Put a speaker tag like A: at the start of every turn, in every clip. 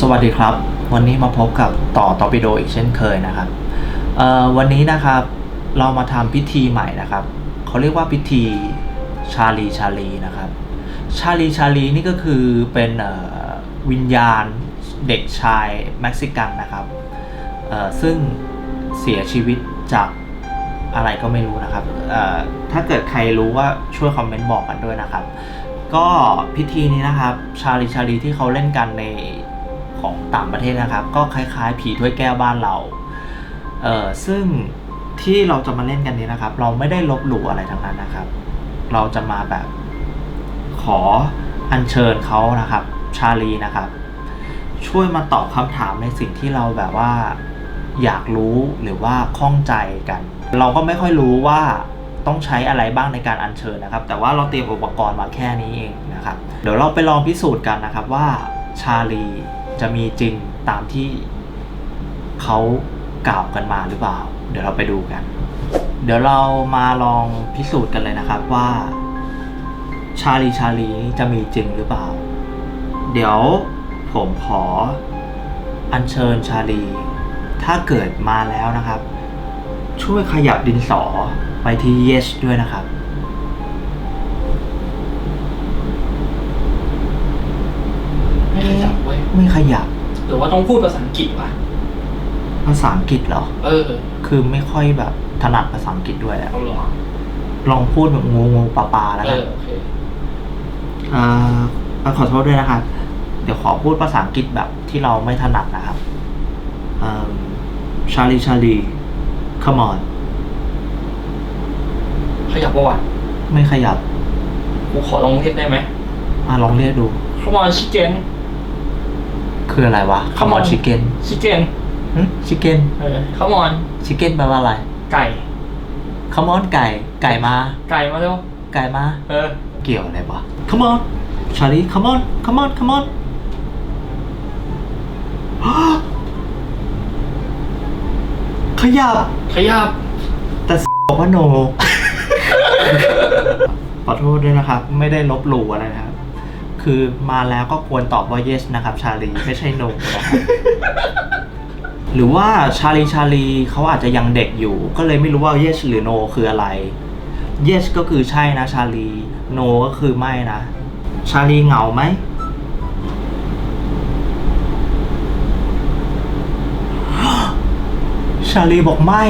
A: สวัสดีครับ วันนี้มาพบกับต่อตอปิโดอีกเช่นเคยนะครับวันนี้นะครับเรามาทำพิธีใหม่นะครับเขาเรียกว่าพิธีชาลีชาลีนะครับ ชาลีชาลีนี่ก็คือเป็นวิญญาณเด็กชายเม็กซิกันนะครับซึ่งเสียชีวิตจากอะไรก็ไม่รู้นะครับถ้าเกิดใครรู้ว่าช่วยคอมเมนต์บอกกันด้วยนะครับ ก็พิธีนี้นะครับชาลีชาลีที่เขาเล่นกันใน ของต่างประเทศนะครับ ก็คล้ายๆ ผีถ้วยแก้วบ้านเราเอ่อซึ่งที่เราจะมาเล่นกันนี้นะครับ เราไม่ได้ลบหลู่อะไรทั้งนั้นนะครับ เราจะมาแบบขออัญเชิญเขานะครับ ชาลีนะครับ ช่วยมาตอบคำถามในสิ่งที่เราแบบว่าอยากรู้หรือว่าข้องใจกัน เราก็ไม่ค่อยรู้ว่าต้องใช้อะไรบ้างในการอัญเชิญนะครับ แต่ว่าเราเตรียมอุปกรณ์มาแค่นี้เองนะครับ เดี๋ยวเราไปลองพิสูจน์กันนะครับว่าชาลี จะมีจริงตามที่เขากล่าวกันมาหรือเปล่า เดี๋ยวเราไปดูกัน เดี๋ยวเรามาลองพิสูจน์กันเลยนะครับว่า ชาลีชาลีจะมีจริงหรือเปล่า เดี๋ยวผมขออัญเชิญชาลี ถ้าเกิดมาแล้วนะครับ ช่วยขยับดินสอไปที่ yes ด้วยนะครับ
B: ไม่ขยับเว้ย
A: ไม่ขยับ
B: หรือว่าต้องพูดภาษาอังกฤษวะ
A: ภาษาอังกฤษเหรอ
B: เออ
A: คือไม่ค่อยแบบถนัดภาษาอังกฤษด้วยแหละ
B: เอาเหรอ
A: ลองพูดแบบงูงูปลาปลาแล้ว
B: เอ
A: กัน
B: อโอเค
A: อ่าขอโทษด้วยนะครับ เดี๋ยวขอพูดภาษาอังกฤษแบบที่เราไม่ถนัดนะครับชาลีชาลี come on
B: ขยับประวัติ
A: ไม่ขยับ
B: กูขอลองเรียกได้ไหม
A: อะลองเรียกดู
B: Come on chicken
A: คืออะไรวะ come on chicken
B: chicken
A: ชิคเก้น
B: เออ Come on
A: ชิคเก้นแปลว่าอะไร
B: ไก่
A: come on ไก่ ไก่มา
B: ไก่มาเร็ว
A: ไก่มา
B: เออ
A: เกี่ยวอะไรวะ come on ชาลี come on come on come on ขยับ
B: ขยับ
A: แต่บอกว่า no ขอโทษด้วยนะครับ ไม่ได้ลบหลู่อะไรนะครับ คือมาแล้วก็ควรตอบว่า yes นะครับ ชาลี ไม่ใช่ no นะครับหรือว่าชาลีชาลีเขาอาจจะยังเด็กอยู่ ก็เลยไม่รู้ว่า yes หรือ no คืออะไร yes ก็คือใช่นะชาลี no ก็คือไม่นะ ชาลีเหงาไหมชาลีบอกไม่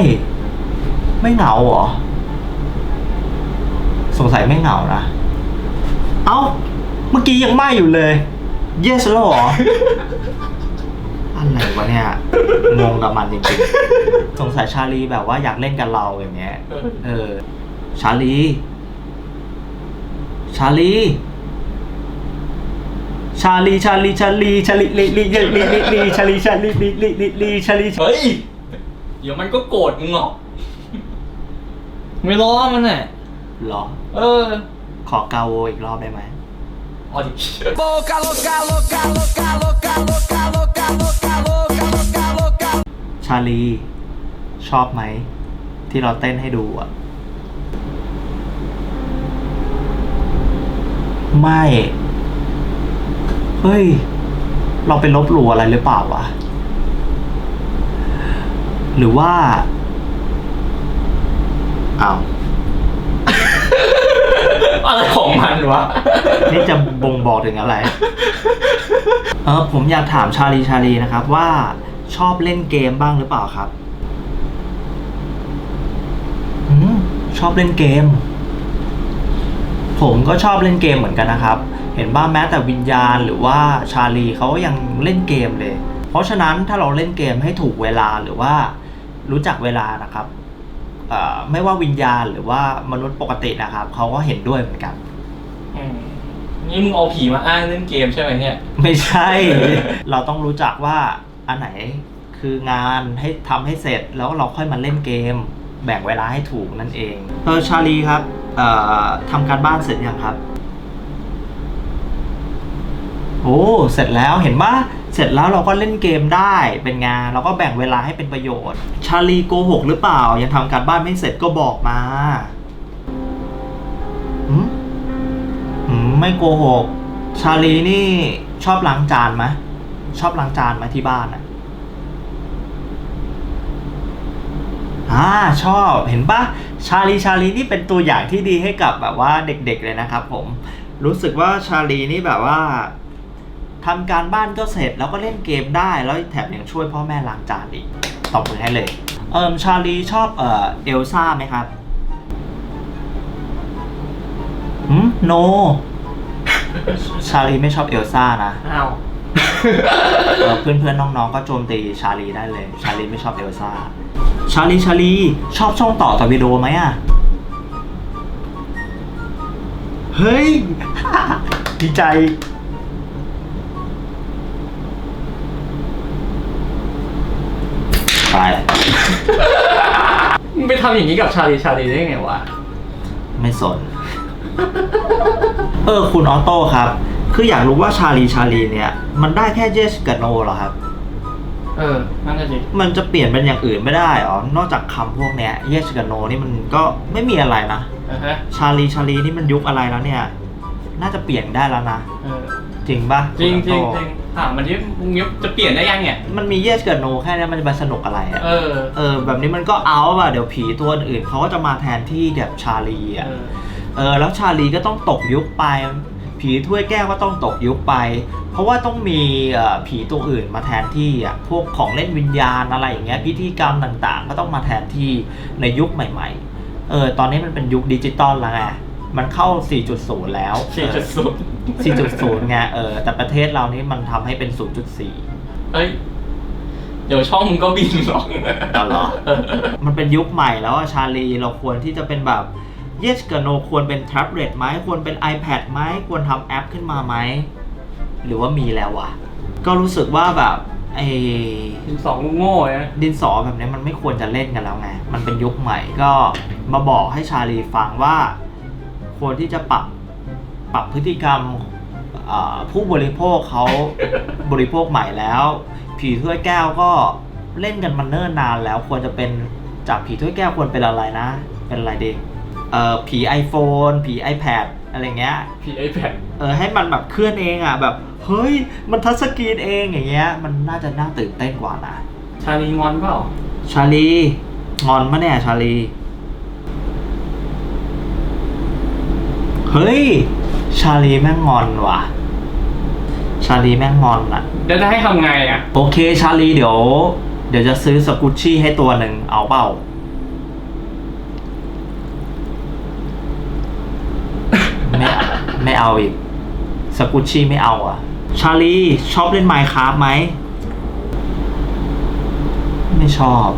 A: ไม่เหงาเหรอ สงสัยไม่เหงานะ เอ้า เมื่อกี้ยังไม่อยู่เลย yes แล้วเหรอ อะไรวะเนี่ย งงกับมันจริงๆ สงสัยชาลีแบบว่าอยากเล่นกับเราอย่างเงี้ย
B: เออ
A: เออ ชาลี ชาลี ชาลี ชาลี ชาลี ชาลีลีลีลีลีลีลีชาลี ชาลีลีลีลีลีชาลี
B: เฮ้ย เดี๋ยวมันก็โกรธมึงหรอกไม่ร้อมันน่ะ
A: หรอ
B: เออ
A: ขอกาโวอีกรอบได้ไหม
B: เอาดิ
C: Boca louca, louca, louca, louca, louca, louca, louca, louca, louca, louca.
A: ชาลีชอบไหม ที่เราเต้นให้ดูอะ ไม่ เฮ้ย เราไปลบหลู่อะไรหรือเปล่าวะ หรือว่าอ้าว
B: อะไรของมัน วะ
A: นี่จะบ่งบอกถึงอะไร เออผมอยากถามชาลีชาลีนะครับ ว่าชอบเล่นเกมบ้างหรือเปล่าครับอืมชอบเล่นเกม ผมก็ชอบเล่นเกมเหมือนกันนะครับ เห็นบ้างแม้แต่วิญญาณหรือว่าชาลีเขาก็ยังเล่นเกมเลย เพราะฉะนั้นถ้าเราเล่นเกมให้ถูกเวลาหรือว่ารู้จักเวลานะครับไม่ว่าวิญญาณหรือว่ามนุษย์ปกตินะครับ เขาก็เห็นด้วยเหมือนกัน
B: อืมนี่มึงเอาผีมาอ้างเล่นเกมใช่ไหมเนี่ย
A: ไม่ใช่ เราต้องรู้จักว่าอันไหนคืองานให้ทำให้เสร็จแล้วเราค่อยมาเล่นเกม แบ่งเวลาให้ถูกนั่นเองเออชาลีครับเอ่อทำการบ้านเสร็จยังครับ โอ้เสร็จแล้วเห็นปะเสร็จแล้วเราก็เล่นเกมได้เป็นงานเราก็แบ่งเวลาให้เป็นประโยชน์ ชาลีโกหกหรือเปล่า ยังทำการบ้านไม่เสร็จก็บอกมา ไม่โกหก ชาลีนี่ชอบล้างจานไหมชอบล้างจานไหมที่บ้านอะอ่าชอบเห็นปะชาลีชาลีนี่เป็นตัวอย่างที่ดีให้กับแบบว่าเด็กๆเลยนะครับ ผมรู้สึกว่าชาลีนี่แบบว่าทำการบ้านก็เสร็จแล้วก็เล่นเกมได้แล้วแถมยังช่วยพ่อแม่ล้างจานอีกตอบมือให้เลยเอิมชาลีชอบเอ่อเอลซ่าไหมครับหืมโน ชาลีไม่ชอบเอลซ่านะ
B: อ้าว
A: เออเพื่อนๆน้องๆ ก็โจมตีชาลีได้เลย ชาลีไม่ชอบเอลซ่า ชาลีชาลีชอบช่องต่อตอร์ปิโดไหมอะ เฮ้ย ดีใจไป
B: มึงไปทำอย่างนี้กับชาลีชาลีได้ไงวะ
A: ไม่สน เออคุณออโต้ครับ คืออยากรู้ว่าชาลีชาลีเนี่ย มันได้แค่เยสกับโนเหรอครับ
B: เออ นั่นน่ะสิ
A: มันจะเปลี่ยนเป็นอย่างอื่นไม่ได้อ๋อนอกจากคำพวกเนี้ย yes กับ no นี่มันก็ไม่มีอะไรนะ
B: อ่าฮะ
A: ชาลีชาลีนี่มันยุคอะไรแล้วเนี่ย น่าจะเปลี่ยนได้แล้วนะ
B: เออ
A: จริงปะ
B: จริงจริง
A: คุณ
B: จ
A: โต
B: ริงถามมันที่มึงจะเปลี่ยนได้ยังเนี่ย
A: มันมี yes กับ no แค่เนี้ยมันจะมาสนุกอะไรอะ
B: เออ
A: เออแบบนี้มันก็เอาอะเดี๋ยวผีตัวอื่นเขาก็จะมาแทนที่แบบชาลี
B: เอ
A: อะ
B: อ
A: เออแล้วชาลีก็ต้องตกยุคไป ผีถ้วยแก้วก็ต้องตกยุคไป เพราะว่าต้องมีเอ่อผีตัวอื่นมาแทนที่อะพวกของเล่นวิญญาณอะไรอย่างเงี้ยพิธีกรรมต่างๆ ก็ต้องมาแทนที่ในยุคใหม่ๆเออตอนนี้มันเป็นยุคดิจิตอลแล้วไงมันเข้า 4.0 แล้ว
B: สี่จุดศูนย์
A: 4.0ไงเออ แต่ประเทศเรานี่มันทำให้เป็น 0.4
B: เอ้ย เดี๋ยวช่องมึงก็บินหรอก
A: อ๋อเหรอ
B: เออ
A: มันเป็นยุคใหม่แล้วอะชาลีเราควรที่จะเป็นแบบ yes กับ no ควรเป็นแท็บเล็ตไหมควรเป็น iPad ไหมควรทำแอปขึ้นมาไหม หรือว่ามีแล้ววะ ก็รู้สึกว่าแบบไอ้
B: สองโง่ๆนะ
A: ดินสอแบบนี้มันไม่ควรจะเล่นกันแล้วไง มันเป็นยุคใหม่ก็มาบอกให้ชาลีฟังว่าควรที่จะปรับปรับพฤติกรรมเอ่อผู้บริโภคเขาบริโภคใหม่แล้ว ผีถ้วยแก้วก็เล่นกันมาเนิ่นนานแล้วควรจะเป็นจากผีถ้วยแก้วควรเป็นอะไรนะ เป็นอะไรดี เอ่อผี iPhone ผี iPad อะไรเงี้ย
B: พีไอแพด
A: เออให้มันแบบเคลื่อนเองอะแบบ เฮ้ย มันทัชสกรีนเองอย่างเงี้ย มันน่าจะน่าตื่นเต้นกว่านะ
B: ชาลีงอนเปล่า
A: ชาลีงอนมะเนี่ยชาลี เฮ้ย ชาลีแม่งงอนว่ะ ชาลีแม่งงอนอะ
B: เดี๋ยวจะให้ทำไงอะ
A: โอเคชาลีเดี๋ยว เดี๋ยวจะซื้อสกุชชี่ให้ตัวหนึ่งเอาเปล่า ไม่ไม่เอาอีกสกุชชี่ไม่เอาอะ ชาลีชอบเล่นไมค์ครับไหม ไม่ชอบ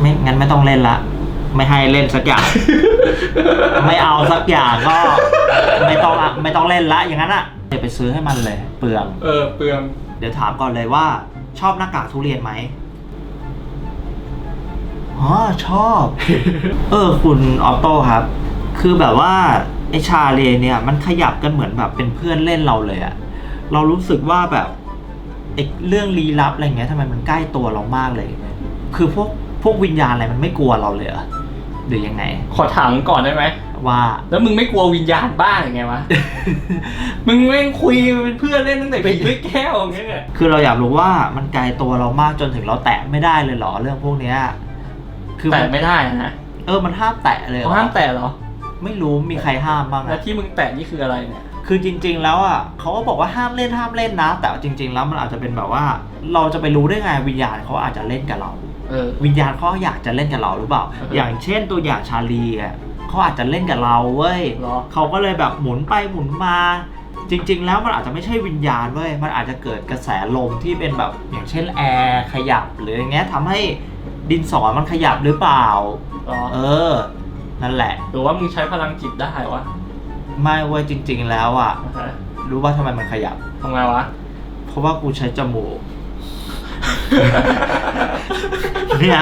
A: ไม่งั้นไม่ต้องเล่นละ ไม่ให้เล่นสักอย่าง ไม่เอาสักอย่างก็ ไม่ต้องอะไม่ต้องเล่นละอย่างนั้นอะเดี๋ยวไปซื้อให้มันเลย เปลือง
B: เออเปลือง
A: เดี๋ยวถามก่อนเลยว่า ชอบหน้ากากทุเรียนไหมอ๋อชอบ เออ คุณออโต้ครับ คือแบบว่าไอชาเลเนี่ยมันขยับกันเหมือนแบบเป็นเพื่อนเล่นเราเลยอะเรารู้สึกว่าแบบไอเรื่องลี้ลับอะไรเงี้ยทำไมมันใกล้ตัวเรามากเลย คือพวกพวกวิญญาณอะไรมันไม่กลัวเราเลยเหรอหรือยังไง
B: ขอถามก่อนได้ไหม
A: ว่า
B: แล้วมึงไม่กลัววิญญาณบ้าหรือไงวะ มึงแม่งคุยเป็นเพื่อนเล่นตั้งแต่ผีด้วยแก้วอย่างเงี้ยเนี่ย
A: คือเราอยากรู้ว่ามันไกลตัวเรามากจนถึงเราแตะไม่ได้เลยเหรอเรื่องพวกเนี้ย คือ
B: แต่
A: มัน
B: ไม่ได้นะ
A: เออมันห้ามแตะเลยเหร
B: เขา
A: อ
B: ห้ามแตะเหรอ
A: ไม่รู้มีใครห้ามบ้าง
B: แล้ว
A: อะ
B: ที่มึงแตะนี่คืออะไรเนี่ย
A: คือจริงๆ แล้วอะเขาก็บอกว่าห้ามเล่นห้ามเล่นนะ แต่จริง ๆ แล้วมันอาจจะเป็นแบบว่า เราจะไปรู้ได้ไงวิญญาณเขาอาจจะเล่นกับเรา
B: เออ
A: วิญญาณเขาอยากจะเล่นกับเราหรือเปล่า
B: เออ
A: อ
B: อ
A: ย่างเช่นตัวอย่างชาลีอะเขาอาจจะเล่นกับเราเว้ย
B: เหรอ
A: เขาก็เลยแบบหมุนไปหมุนมา จริง ๆ แล้วมันอาจจะไม่ใช่วิญญาณเว้ยมันอาจจะเกิดกระแสลมที่เป็นแบบอย่างเช่นแอร์ขยับหรืออย่างเงี้ยทำให้ดินสอมันขยับหรือเปล่า
B: เหรอ
A: เออ นั่นแหละ
B: หรือว่ามึงใช้พลังจิตได้วะ
A: ไม่เว้ยจริง ๆ แล้วอะ
B: อ่าฮะ
A: รู้ว่าทำไมมันขยับ
B: ทำไงวะ
A: เพราะว่ากูใช้จมูก เนี่ย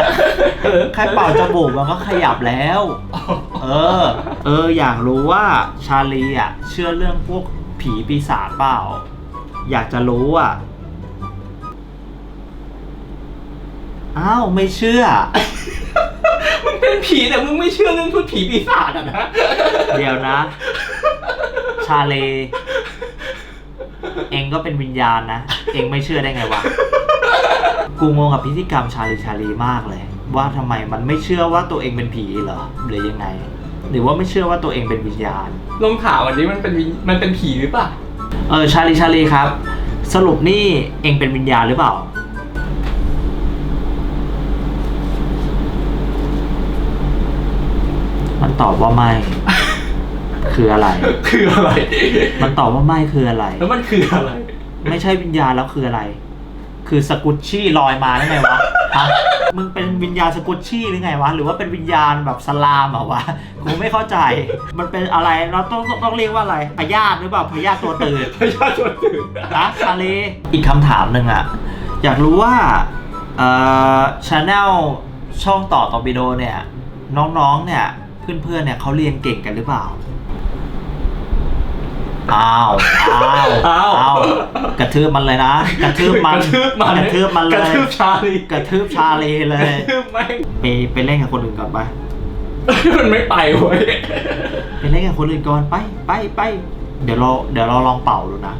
A: แค่เป่าจมูกมันก็ขยับแล้ว เออ เออ อยากรู้ว่าชาลีอะ เชื่อเรื่องพวกผีปีศาจเปล่า อยากจะรู้อะ อ้าวไม่เชื่อ
B: มึงเป็นผีแต่มึงไม่เชื่อเรื่องพูดผีปีศาจอะนะ
A: เดี๋ยวนะ ชาเล เองก็เป็นวิญญาณนะ เองไม่เชื่อได้ไงวะ กูงงกับพิธีกรรมชาลีชาลีมากเลย ว่าทำไมมันไม่เชื่อว่าตัวเองเป็นผีเหรอหรือยังไง หรือว่าไม่เชื่อว่าตัวเองเป็นวิญญาณ
B: ลองถามวันนี้มันเป็นวิญมันเป็นผีหรือเปล่า
A: เออชาลีชาลีครับ สรุปนี่เองเป็นวิญญาณหรือเปล่า มัน ตอบว่าไม่ คืออะไร
B: คืออะไร
A: มันตอบว่าไม่คืออะไร
B: แล้วมันคืออะไร
A: ไม่ใช่วิญญาณแล้วคืออะไร คือสกุชชี่ลอยมาได้ไงวะฮะมึงเป็นวิญญาณสกุชชี่หรือไงวะ หรือว่าเป็นวิญญาณแบบสลามเหรอวะกูไม่เข้าใจ มันเป็นอะไรเราต้องต้องต้องเรียกว่าอะไรพยาธิหรือเปล่าพยาธิตัวตื่น
B: พยาชนตื่น
A: นะชาลีอีกคำถามหนึ่งอะอยากรู้ว่าเอ่อชาแนลช่องต่อตอบิโดเนี่ย น้องๆเนี่ย เพื่อนๆเนี่ยเขาเรียนเก่งกันหรือเปล่า อ้าว อ้าว
B: อ้าว
A: อ้าว กระทืบมันเลยนะ กระทืบมัน
B: กระทืบมัน
A: กระทืบมันเล
B: กระ
A: ย
B: ทืบชาลี
A: กระทืบชาลีเลย
B: กระทืบไม่ง
A: ไปไปเล่นกับคนอื่นก่อนไป
B: มันไม่ไปเว้ย
A: ไปเล่นกับคนอื่นก่อนไปไปไป เดี๋ยวเราเดี๋ยวเราลองเป่าดูนะ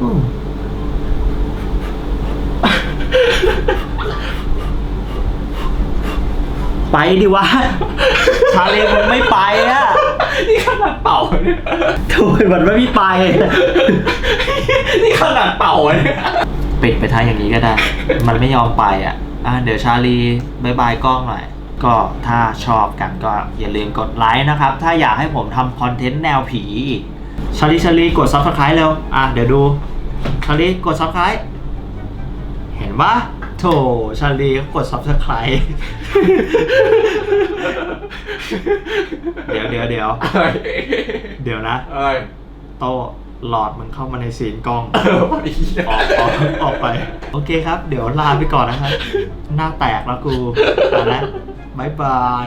A: อืม ไปดิวะ ชาเลมึงไม่ไปอะ
B: นี่ขนาดเป่าเนี่ย
A: ทำไมมันไม่ไป
B: นี่ขนาดเป่าเนี่ย
A: ปิดไปทางอย่างนี้ก็ได้ มันไม่ยอมไปอะ อะ เดี๋ยวชาลีบายบายกล้องหน่อย ก็ถ้าชอบกันก็อย่าลืมกดไลค์นะครับ ถ้าอยากให้ผมทำคอนเทนต์แนวผีอีกชาลีชาลีกด subscribe เร็ว อะ เดี๋ยวดู ชาลีกด subscribe เห็นปะ โถชาลีก็กด subscribe เดี๋ยวเดี๋ยวเดี๋ยว
B: เอ้ย
A: เดี๋ยวนะ
B: เอ้ย
A: โตหลอดมันเข้ามาในซีนกล้อง
B: เออไอ้เหี้ย
A: ออกออกออกไป โอเคครับ เดี๋ยวลาไปก่อนนะครับ หน้าแตกแล้วกูไปแล้วบายบาย